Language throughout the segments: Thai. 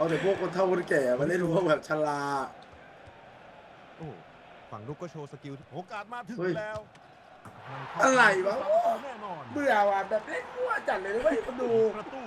เอาแต่พวกคนเฒ่าคนแก่มาเล่นพวกแบบชราโอ้โหฝั่งลุกก็โชว์สกิลโอกาสมาถึงเฮ้ยแล้วอะไรวะแน่นอนเบื่อว่ะแบบเล่นมั่วจัดเลยนะเว้ยคนดูประตู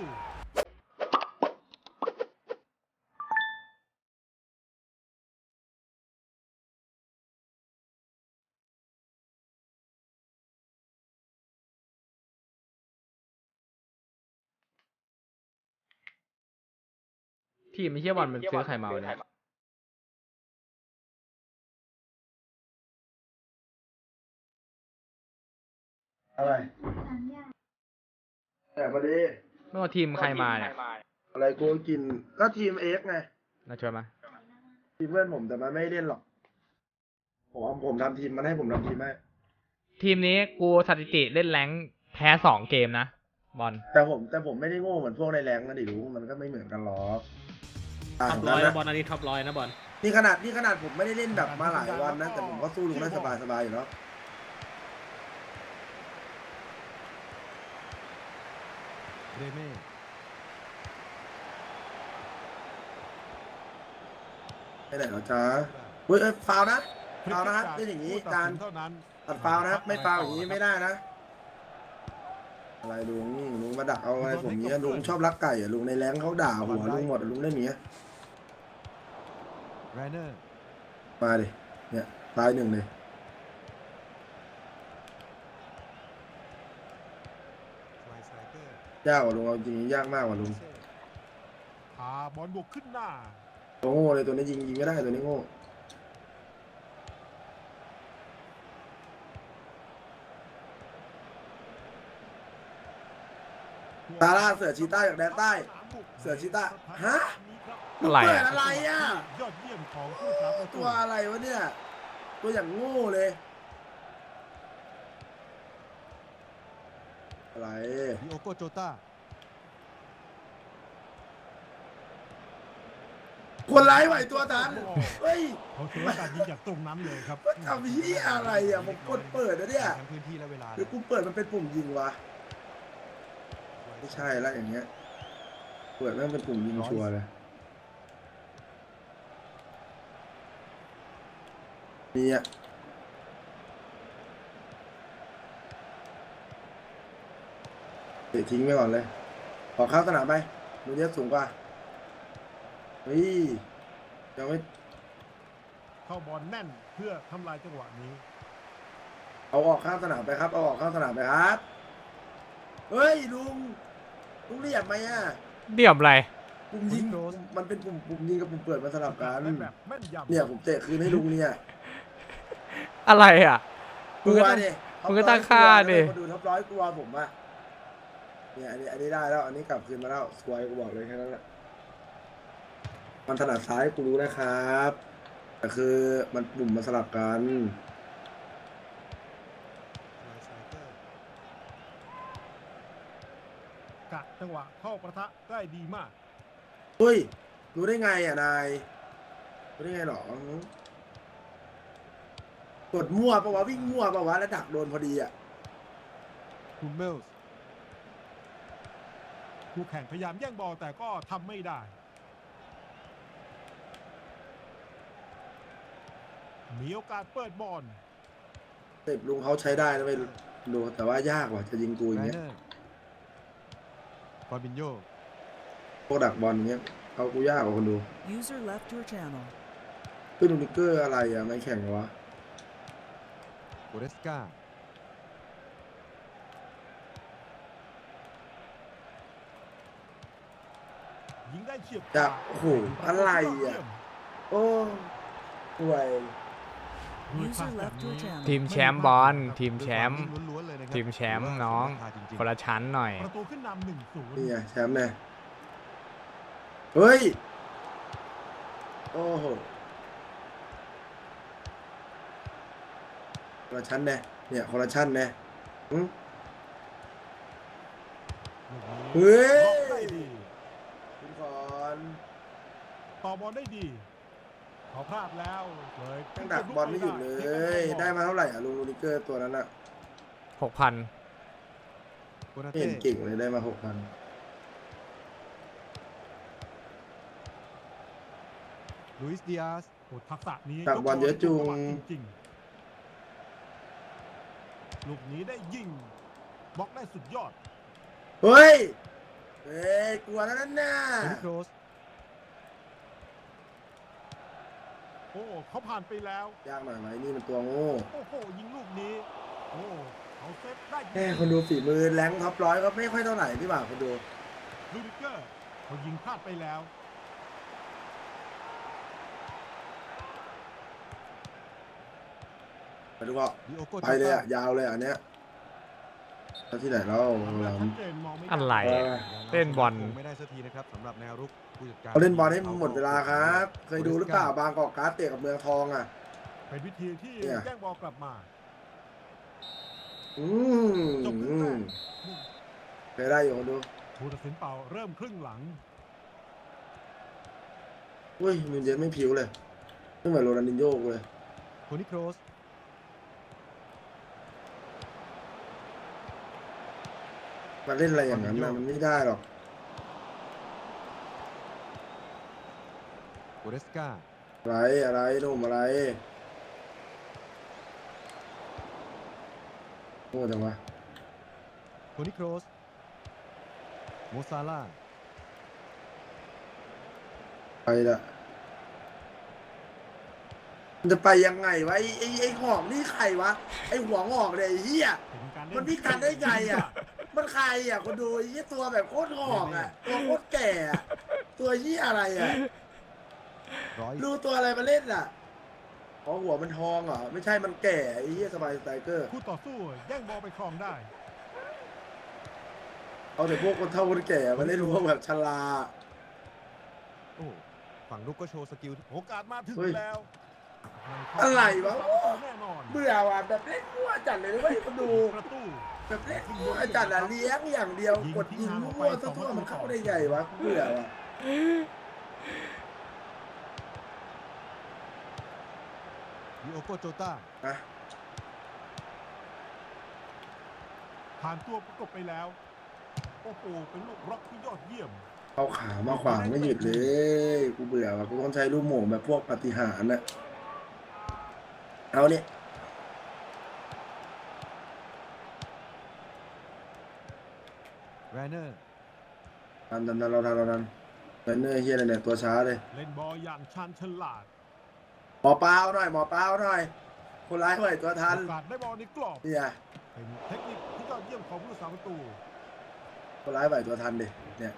ทีมไม่เชี่ยบอลมันซื้อใครมาวะเนี่ยอะไรแต่พอดีไม่ว่าทีมใครมาเนี่ยอะไรกูก็กินก็ทีมเอ็กไงน่าชวนมาทีมเพื่อนผมแต่มันไม่เล่นหรอกผมเอาผมทำทีมมันให้ผมทำทีมให้ทีมนี้กูสถิติเล่นแรงค์แพ้สองเกมนะ บอลแต่ผมแต่ผมไม่ได้โง่เหมือนพวกในแรงนะดิรู้มันก็ไม่เหมือนกันหรอกต่าท็งอปกัร้อนยนะนะบอลอันนี้ท็อปร้อยนะบอลนี่ขนาดนี่ขนาดผมไม่ได้เล่นแบบมาหลายวันนะแต่ผมก็สู้ลุงได้สบายสบายๆอยู่แล้วเรเม่ไปไหนเหรอจ๊ะเฮ้ยเอ้ยฟาวล์นะฟาวล์นะครับเล่นอย่างนี้ผู้ตัดการสินเท่านั้นตัดฟาวล์นะครับไม่ฟาวล์อย่างนี้ไม่ได้นะ อะไรลุงลุงมาดักเอาอะไรผมเนี้ยลุงชอบรักไก่อะลุงในแรงเขาด่าหัวลุงหมดอะลุงเล่นอย่างเนี้ยไรเนอร์มาดิเนี่ยตายหนึ่งเลยไวสไตรเกอร์ยากกว่าลุงเอาจริงๆยากมากกว่าลุงเช่พาบอลบุกขึ้นหน้าตัวโง่เลยตัวนี้ยิงยิงไม่ได้ตัวนี้โง่ ตาล่าเสือชีต้าจากแดนใต้ เสือชีต้าฮะอะไรเปิดอะอะไรอะ ยอดเยี่ยมของผู้รักษาประตูตัวอะไรวะเนี่ย ตัวอย่างโง่เลย อะไร ดิโอโกโจต้าคนร้ายไหวตัวทันเฮ้ย เขาถือการยิงจากตรงนั้นเลยครับก็ทำเฮียอะไรอะผมกดเปิดนะเนี่ย ทั้งพื้นที่และเวลาหรือกูเปิดมันเป็นปุ่มยิงวะ ไม่ใช่ละอย่างเงี้ยเปิดแม่งเป็นปุ่มยิงชัวร์เลย มีอะเตะทิ้งไปก่อนเลย ขอเข้าสนามไปดูเนี้ยสูงกว่าเฮ้ยยังไม่เข้าบอลแน่นเพื่อทำลายจังหวะนี้ เอาออกข้างสนามไปครับ เอาออกข้างสนามไปครับ เฮ้ยลุง ลุงเรียกไหมอะเดี่ยมอะไร ปุ่มยิงมันเป็นปุ่มปุ่มยิงกับปุ่มเปิดมาสลับกันได้แบบแม่นยำเนี่ยผมเตะคืนให้ลุงเนี่ยอะไรอะกลัวดิมึงก็ตั้งค่าดิมาดูท็อปร้อยกลัวผมอะเนี่ยอันนี้อันนี้ได้แล้ว อันนี้กลับคืนมาแล้วสวยกูบอกเลยแค่นั้นแหละมันถนัดซ้ายกูรู้นะครับแต่คือมันปุ่มมาสลับกัน ไวสไตรเกอร์ กะ จังหวะเข้าประทะได้ดีมาก เฮ้ย รู้ได้ไงอะนาย รู้ได้ไงหรอกดมั่วปะวะวิ่งมั่วปะวะแล้วดักโดนพอดีอะคุมเมลส์คู่แข่งพยายามแย่งบอลแต่ก็ทำไม่ได้ มีโอกาสเปิดบอลเต็บลุงเขาใช้ได้นะไม่ดูแต่ว่ายากว่ะจะยิงกูอไรย่างเงี้ยเนอร์ ฟอร์บินโยพวกดักบอลอย่างเงี้ยเขากูยากกว่าคนดู User left your channel. ขึ้นดูนิกเกอร์อะไรอะไม่แข่งเหรอวะโกเรสกายิงได้เฉียบจากโอ้โหอะไรอะโอ้ห่วย User left your channel. ทีมแชมป์บอลทีมแชมป์ด้วยความนิ่งล้วนๆเลยนะครั ทีมแชมป์ถืว่าน้องสมราคาจริงๆคนละชั้นหน่อย ประตูขึ้นนำหนึ่งศูนย์นี่ไงแชมป์เนี่ยเฮ้ย โอ้โหคนละชั้นเนี่ยเนี่ยคนละชั้นเนี่ยหึเฮ้ยบล็อกได้ดีคุณก่อนต่อบอลได้ดีเขาพลาดแล้วเลยตั้งดักบอลไม่หยุดเลย ได้มาเท่าไหร่อะลุงลูนิกเกอร์ตัวนั้นอะ หกพันโกนาไม่เต้เห็นเก่งเลยได้มาหกพันลุยส์ดิอาสโอ้ทักษะนี้จับบอลเยอะจุงจริงๆลูกนี้ได้ยิงบล็อกได้สุดยอดเฮ้ยเฮ้ยกลัวแล้วนั่นน่ะโทนี่โครสโอ้เขาผ่านไปแล้วยากหน่อยไหมนี่มันตัวโง่ โอ้โหยิงลูกนี้ โอ้ เขาเซฟได้แค่คนดูฝีมือแรงท็อปร้อยก็ไม่ค่อยเท่าไหร่พี่บ่าวคนดูลูดิเกอร์เขายิงพลาดไปแล้ว ไปดูก็ดิโอโกไปเลยอะยาวเลยอันเนี้ยแล้วที่ไหนเราทำแบเราบชัดเจนมองไม่อะไร เออะอเล่นบอล ไม่ได้สักทีนะครับสำหรับแนวรุกผู้จัดการเขาเล่นบอลให้หมดเวลาครับ เคยดูหรือเปล่าบางกอกการ์ดเตะกับเมืองทองอะ เป็นวิธีที่เนี่ย แย่งบอลกลับมา อืมจบครึ่งแรกเคยได้อยู่คนดูผู้ตัดสินเป่าเริ่มครึ่งหลังอุ้ยมันเย็นไม่ผิวเลยไม่เหมือนโรนัลดินโญ่เลยโทนี่โครสมาเล่นอะไรอย่างนั้นนะมันไม่ได้หรอกโกเรสกาอะไรอะไรหนุ่มอะไร โง่จังวะโทนี่โครสโมซาลาห์ไปละมันจะไปยังไงวะไอ้ไอ้ไอ้หอกนี่ใครวะ ไอ้หัวงอกเนี่ยไอ้เหี้ยเป็นการเล่มันพิการได้ไงอะมันใครอะคนดูไอ้เหี้ยตัวแบบโคตรหอกอะ ตัวโคตรแก่อะตัวเหี้ยอะไรอะ ร้อย ดูตัวอะไรมาเล่นอะ อ๋อหัวมันทองเหรอไม่ใช่มันแก่ไอ้เหี้ยสบายสไตรเกอร์คู่ต่อสู้แย่งบอลไปครองได้เอาแต่พวกคนเฒ่าคนแก่มาเล่นพวกแบบชราโอ้ฝั่งรุกก็โชว์สกิลโอกาสมาถึงเฮ้ยแล้วอะไรวะแน่นอนเบื่อว่ะแบบเล่นมั่วจัดเลยนะเว้ยคนดูประตูแบบเล่นมั่วจัดอะเลี้ยงอย่างเดียวกดยิงมั่วๆทั่วๆมันเข้าได้ไงวะเบื่อว่ะ ดิโอโกโจตานะผ่านตัวประกบไปแล้ว โอ้โหเป็นลูกร็อกที่ยอดเยี่ยม เอาขามาขวางไม่หยุดเลย กูเบื่อว่ะกูต้องใช้ลูกโหม่งแบบพวกปฏิหารย์น่ะเอาเนี่ยแรนเนอร์ทันทันทันเราทันเราทันเบนเนอร์เฮียอะไรเนี่ยตัวช้าเลย เล่นบอลอย่างชาญฉลาด หมอเปล่าหน่อยหมอเปล่าหน่อย คนร้ายไหวตัวทันโอกาสได้บอลในกรอบ เนี่ยเป็นเทคนิคที่ยอดเยี่ยมของผู้รักษาประตู คนร้ายไหวตัวทันดิเนี่ย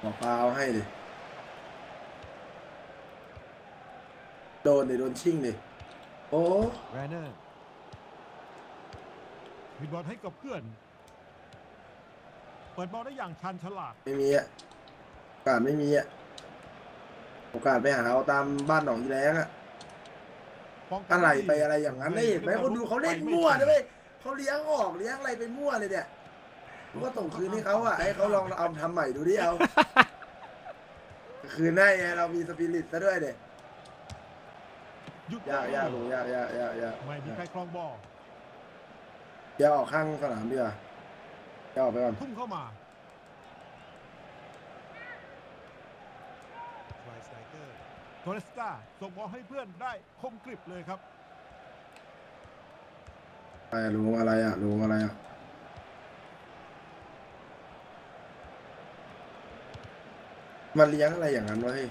หมอเปล่าให้ดิโดนดิโดนชิ่งดิโอ้แรนเนอร์มีบอลให้กับเพื่อน เปิดบอลได้อย่างชาญฉลาด ไม่มีอะโอกาสไม่มีอะโอกาสไปหาเอาตามบ้านหนองอีแรงอะ ป้องกัอะไรดีไปอะไรอย่างนั้นได้เห็นไหมคนดูเขาเล่นมั่วนะเว้ยเขาเลี้ยงออกเลี้ยงอะไรไปมั่วเลยเนี่ยกูก็ส่งคืนให้เขาอะให้เขาลองเอาทำใหม่ดูดิเอาคืนให้ไงเรามีสปิริตซะด้วยเด็หยุดยากยากหนูยากยากยากยากไม่มีใครครองบอลอย่าออกข้างสนามดีกว่าอย่าออกไปก่อนทุ่มเข้ามา ไวสไตรเกอร์ โตเรสกาส่งบอลให้เพื่อนได้คมกริบเลยครับไปอะลุงอะไรอะลุงอะไรอะมาเลี้ยงอะไรอย่างนั้นวะเฮ้ย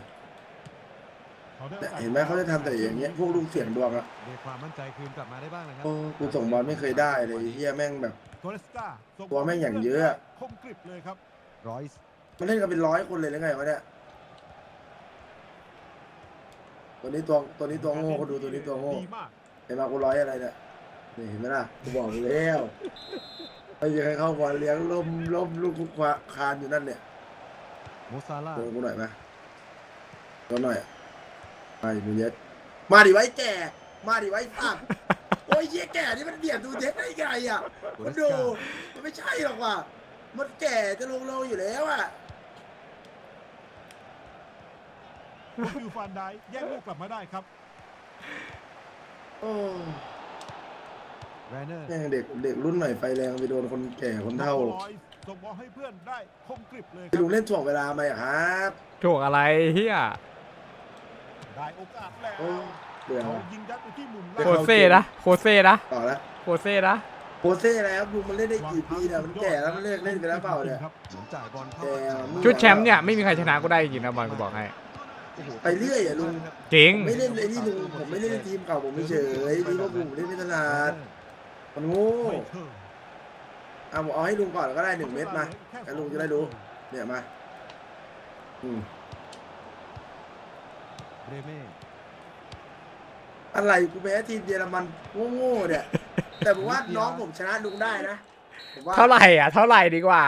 เขาได้โอเนี่ยกาสเห็นไหมเขาจะทำแต่อย่างเงี้ยพวกลูกเสียงดวงอะเรียกความมั่นใจคืนกลับมาได้บ้างนะครับโอ้กูส่งบอลไม่เคยได้เลยไอ้เฮียแม่งแบบโตเรสกาส่งตัวแม่งอย่างเยอะ คมกริบเลยครับรอยส์มันเล่นกันเป็นร้อยคนเลยหรือไงวะเนี่ย ตัวนี้ตัวตัวนี้ตัวโง่เขาดูตัวนี้ตัวโง่ดีมากเห็นมากูร้อยอะไรเนี่ยนี่เห็นไหมล่ะกูบอกอยู่แล้วไม่มีใครเข้าบอลเลี้ยงล้มล้มลูกคุกคานอยู่นั่นเนี่ยโมซาลาห์โดนกูหน่อยไหมโดนหน่อยมาดิมูเยสมาดิไว้แก่มาดิไว้ตับโอ้ยเหี้ยแก่นี่มันเบียดดูเย็ดได้ไงอะโกเรมันสดูกามันไม่ใช่หรอกว่ะมันแก่จะลงโลอยู่แล้วอะ ฟิวฟานไดค์แย่งลูกกลับมาได้ครับโอ้แรนเนอร์แม่งเด็กเด็กรุ่นใหม่ไฟแรงไปโดนคนแก่คนเฒ่ามาโคลอยส์ส่งบอลให้เพื่อนได้คมกริบเลยคไปรับลุงเล่นถ่วงเวลาไหมอะครับโจกอะไรเฮีย ได้โอกาสแล้วโอ้เบื่อ เขาว่ะยิงยัดไปที่มุมโคเซ่นะ โคเซ่นะ ต่อแล้วโคเซ่นะ โคเซ่แล้วลุงมันเล่นได้กี่ปีเนี่ยมันแก่แล้วมันเลิกเล่นไปแล้วเปล่าเนี่ย ครับ เหมือนจ่ายบอลเข้าแกมาชุดแชมป์เนี่ยไม่มีใครชนะกูได้จริงๆนะบอลกูบอกให้โอ้โห ไปเรื่อยอะลุงจริง ไม่เล่นไอ้นี่ลุงผมไม่เล่นในทีมเก่าผมไม่เฉยทีมพวกผมเล่นไม่ถนัดมันโง่ไม่เทิงเอาผมเอาให้ลุงก่อนก็ได้หนึ่งเม็ดมาแล้วลุงจะได้รู้เนี่ยมาอืมเรเม่อะไรกูแพ้ทีมเยอรมันโง่ๆเนี่ยแต่ผมว่าน้องผมชนะลุงได้นะผมว่าเท่าไหร่อะ เท่าไหร่ดีกว่า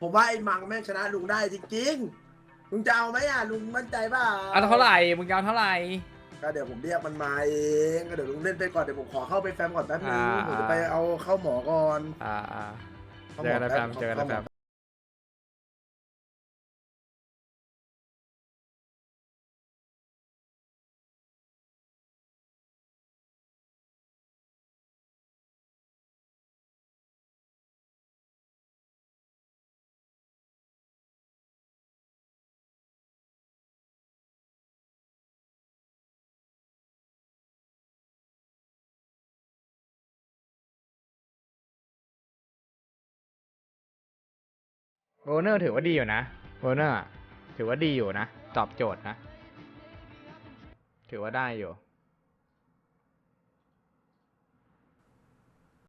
ผมว่าไอ้มังแม่งชนะลุงได้จริงๆ ลุงจะเอาไหมอะลุงมั่นใจเปล่าเอาเท่าไหร่ มึงจะเอาเท่าไหร่ ก็เดี๋ยวผมเรียกมันมาเองก็เดี๋ยวลุงเล่นไปก่อนเดี๋ยวผมขอเข้าไปแฟมก่อนแป๊บนึงอ่า ผมจะไปเอาเข้าหมอก่อนอ่าอ่าข้าเจอกันหนะมแฟมเจอกันนะแฟม โบเนอร์ถือว่าดีอยู่นะโบเนอร์ถือว่าดีอยู่นะ ตอบโจทย์นะ ถือว่าได้อยู่